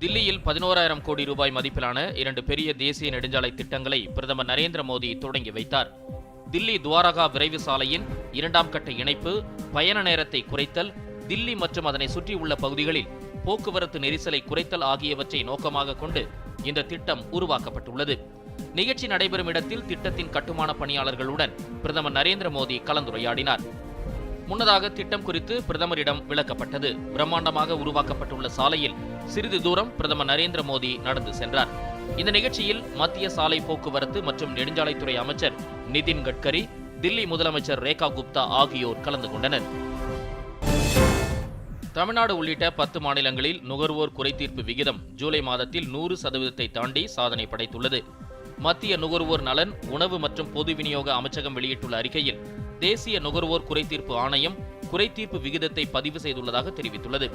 தில்லியில் பதினோராயிரம் கோடி ரூபாய் மதிப்பிலான இரண்டு பெரிய தேசிய நெடுஞ்சாலை திட்டங்களை பிரதமர் நரேந்திர மோடி தொடங்கி வைத்தார். தில்லி துவாரகா விரைவு சாலையின் இரண்டாம் கட்ட இணைப்பு பயண நேரத்தை குறைத்தல் தில்லி மற்றும் அதனை சுற்றியுள்ள பகுதிகளில் போக்குவரத்து நெரிசலை குறைத்தல் ஆகியவற்றை நோக்கமாக கொண்டு இந்த திட்டம் உருவாக்கப்பட்டுள்ளது. நிகழ்ச்சி நடைபெறும் இடத்தில் திட்டத்தின் கட்டுமான பணியாளர்களுடன் பிரதமர் நரேந்திர மோடி கலந்துரையாடினார். முன்னதாக திட்டம் குறித்து பிரதமரிடம் விளக்கப்பட்டது. பிரம்மாண்டமாக உருவாக்கப்பட்டுள்ள சாலையில் சிறிது தூரம் பிரதமர் நரேந்திர மோடி நடந்து சென்றார். இந்த நிகழ்ச்சியில் மத்திய சாலை போக்குவரத்து மற்றும் நெடுஞ்சாலைத்துறை அமைச்சர் நிதின் கட்கரி தில்லி முதலமைச்சர் ரேகா குப்தா ஆகியோர் கலந்து கொண்டனர். தமிழ்நாடு உள்ளிட்ட பத்து மாநிலங்களில் நுகர்வோர் குறைதீர்ப்பு விகிதம் ஜூலை மாதத்தில் நூறு சதவீதத்தை தாண்டி சாதனை படைத்துள்ளது. மத்திய நுகர்வோர் நலன் உணவு மற்றும் பொது விநியோக அமைச்சகம் வெளியிட்டுள்ள அறிக்கையில் தேசிய நுகர்வோர் குறைதீர்ப்பு ஆணையம் குறைதீர்ப்பு விகிதத்தை பதிவு செய்துள்ளதாக தெரிவித்துள்ளது.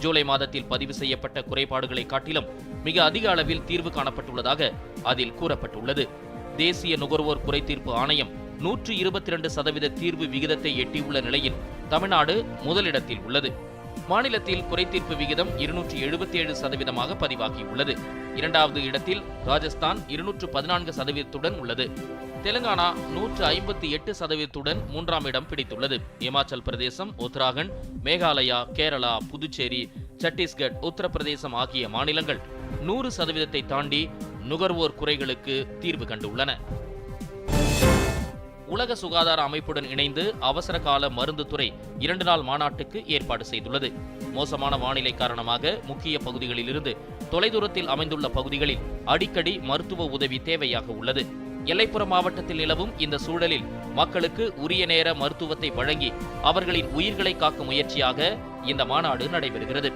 ஜூலை மாதத்தில் பதிவு செய்யப்பட்ட குறைபாடுகளை காட்டிலும் மிக அதிக அளவில் தீர்வு காணப்பட்டுள்ளதாக அதில் கூறப்பட்டுள்ளது. தேசிய நுகர்வோர் குறைதீர்ப்பு ஆணையம் நூற்று இருபத்தி இரண்டு சதவீத தீர்வு விகிதத்தை எட்டியுள்ள நிலையில் தமிழ்நாடு முதலிடத்தில் உள்ளது. மாநிலத்தில் குறைதீர்ப்பு விகிதம் இருநூற்றி எழுபத்தி ஏழு சதவீதமாக பதிவாகியுள்ளது. இரண்டாவது இடத்தில் ராஜஸ்தான் இருநூற்று பதினான்கு சதவீதத்துடன் உள்ளது. தெலுங்கானா நூற்று ஐம்பத்தி எட்டு சதவீதத்துடன் மூன்றாம் இடம் பிடித்துள்ளது. இமாச்சல் பிரதேசம் உத்தராகண்ட் மேகாலயா கேரளா புதுச்சேரி சத்தீஸ்கட் உத்தரப்பிரதேசம் ஆகிய மாநிலங்கள் நூறு சதவீதத்தை தாண்டி நுகர்வோர் குறைகளுக்கு தீர்வு கண்டுள்ளன. உலக சுகாதார அமைப்புடன் இணைந்து அவசர கால மருந்து துறை இரண்டு நாள் மாநாட்டுக்கு ஏற்பாடு செய்துள்ளது. மோசமான வானிலை காரணமாக முக்கிய பகுதிகளிலிருந்து தொலைதூரத்தில் அமைந்துள்ள பகுதிகளில் அடிக்கடி மருத்துவ உதவி தேவையாக உள்ளது. எல்லைப்புற மாவட்டத்தில் நிலவும் இந்த சூழலில் மக்களுக்கு உரிய நேர மருத்துவத்தை வழங்கி அவர்களின் உயிர்களை காக்கும் முயற்சியாக இந்த மாநாடு நடைபெறுகிறது.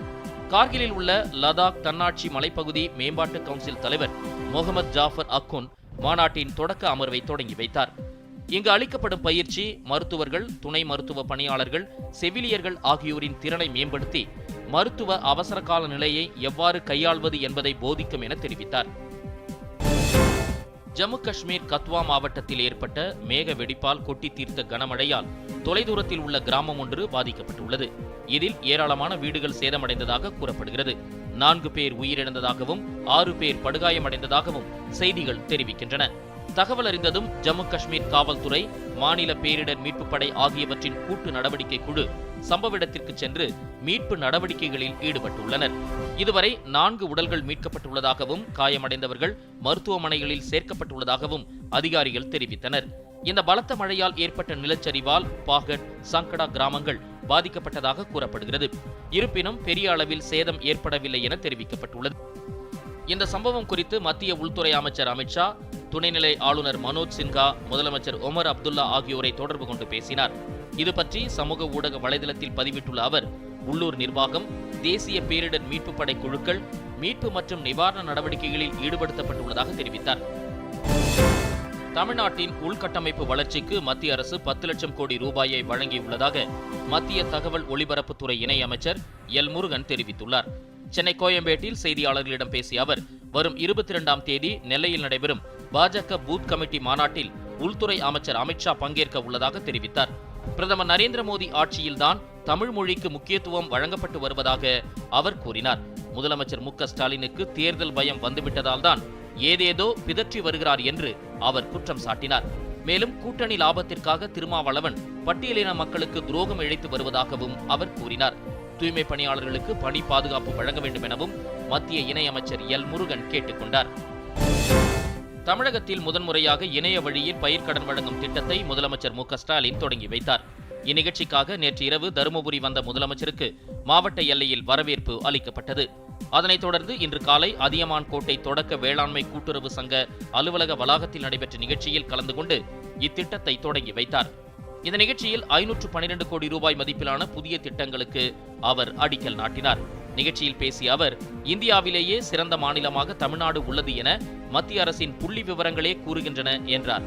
கார்கிலில் உள்ள லதாக் தன்னாட்சி மலைப்பகுதி மேம்பாட்டு கவுன்சில் தலைவர் முகமது ஜாஃபர் அக்குன் மாநாட்டின் தொடக்க அமர்வை தொடங்கி வைத்தார். இங்கு அளிக்கப்படும் பயிற்சி மருத்துவர்கள் துணை மருத்துவ பணியாளர்கள் செவிலியர்கள் ஆகியோரின் திறனை மேம்படுத்தி மருத்துவ அவசர கால நிலையை எவ்வாறு கையாள்வது என்பதை போதிக்கும் என தெரிவித்தார். ஜம்மு காஷ்மீர் கத்வா மாவட்டத்தில் ஏற்பட்ட மேக வெடிப்பால் கொட்டி தீர்த்த கனமழையால் தொலைதூரத்தில் உள்ள கிராமம் ஒன்று பாதிக்கப்பட்டுள்ளது. இதில் ஏராளமான வீடுகள் சேதமடைந்ததாக கூறப்படுகிறது. நான்கு பேர் உயிரிழந்ததாகவும் ஆறு பேர் படுகாயமடைந்ததாகவும் செய்திகள் தெரிவிக்கின்றன. தகவல் அறிந்ததும் ஜம்மு காஷ்மீர் காவல்துறை மாநில பேரிடர் மீட்புப் படை ஆகியவற்றின் கூட்டு நடவடிக்கை குழு சம்பவ இடத்திற்கு சென்று மீட்பு நடவடிக்கைகளில் ஈடுபட்டுள்ளனர். இதுவரை நான்கு உடல்கள் மீட்கப்பட்டுள்ளதாகவும் காயமடைந்தவர்கள் மருத்துவமனைகளில் சேர்க்கப்பட்டுள்ளதாகவும் அதிகாரிகள் தெரிவித்தனர். இந்த பலத்த மழையால் ஏற்பட்ட நிலச்சரிவால் பாகட் சங்கடா கிராமங்கள் பாதிக்கப்பட்டதாக கூறப்படுகிறது. இருப்பினும் பெரிய அளவில் சேதம் ஏற்படவில்லை என தெரிவிக்கப்பட்டுள்ளது. இந்த சம்பவம் குறித்து மத்திய உள்துறை அமைச்சர் அமித்ஷா துணைநிலை ஆளுநர் மனோஜ் சின்ஹா முதலமைச்சர் ஒமர் அப்துல்லா ஆகியோரை தொடர்பு கொண்டு பேசினார். இது பற்றி சமூக ஊடக வலைதளத்தில் பதிவிட்டுள்ள அவர் உள்ளூர் நிர்வாகம் தேசிய பேரிடர் மீட்பு படை குழுக்கள் மீட்பு மற்றும் நிவாரண நடவடிக்கைகளில் ஈடுபடுத்தப்பட்டுள்ளதாக தெரிவித்தார். தமிழ்நாட்டின் உள்கட்டமைப்பு வளர்ச்சிக்கு மத்திய அரசு பத்து லட்சம் கோடி ரூபாயை வழங்கியுள்ளதாக மத்திய தகவல் ஒலிபரப்புத்துறை இணையமைச்சர் எல் முருகன் தெரிவித்துள்ளார். சென்னை கோயம்பேட்டில் செய்தியாளர்களிடம் பேசிய அவர் வரும் இருபத்தி இரண்டாம் தேதி நெல்லையில் நடைபெறும் பாஜக பூத் கமிட்டி மாநாட்டில் உள்துறை அமைச்சர் அமித்ஷா பங்கேற்க உள்ளதாக தெரிவித்தார். பிரதமர் நரேந்திர மோடி ஆட்சியில்தான் தமிழ் மொழிக்கு முக்கியத்துவம் வழங்கப்பட்டு வருவதாக அவர் கூறினார். முதலமைச்சர் மு ஸ்டாலினுக்கு தேர்தல் பயம் வந்துவிட்டதால் தான் ஏதேதோ பிதற்றி வருகிறார் என்று அவர் குற்றம் சாட்டினார். மேலும் கூட்டணி லாபத்திற்காக திருமாவளவன் பட்டியலின மக்களுக்கு துரோகம் இழைத்து வருவதாகவும் அவர் கூறினார். தூய்மை பணியாளர்களுக்கு பணி பாதுகாப்பு வழங்க வேண்டும் எனவும் மத்திய இணையமைச்சர் எல் முருகன் கேட்டுக்கொண்டார் தமிழகத்தில் முதன்முறையாக இணைய வழியில் பயிர்க்கடன் வழங்கும் திட்டத்தை முதலமைச்சர் மு ஸ்டாலின் தொடங்கி வைத்தார். இந்நிகழ்ச்சிக்காக நேற்று இரவு தருமபுரி வந்த முதலமைச்சருக்கு மாவட்ட எல்லையில் வரவேற்பு அளிக்கப்பட்டது. அதனைத் தொடர்ந்து இன்று காலை அதியமான் கோட்டை தொடக்க வேளாண்மை கூட்டுறவு சங்க அலுவலக வளாகத்தில் நடைபெற்ற நிகழ்ச்சியில் கலந்து கொண்டு இத்திட்டத்தை தொடங்கி வைத்தார். இந்த நிகழ்ச்சியில் ஐநூற்று பனிரெண்டு கோடி ரூபாய் மதிப்பிலான புதிய திட்டங்களுக்கு அவர் அடிக்கல் நாட்டினார். நிகழ்ச்சியில் பேசிய அவர் இந்தியாவிலேயே சிறந்த மாநிலமாக தமிழ்நாடு உள்ளது என மத்திய அரசின் புள்ளி விவரங்களே கூறுகின்றன என்றார்.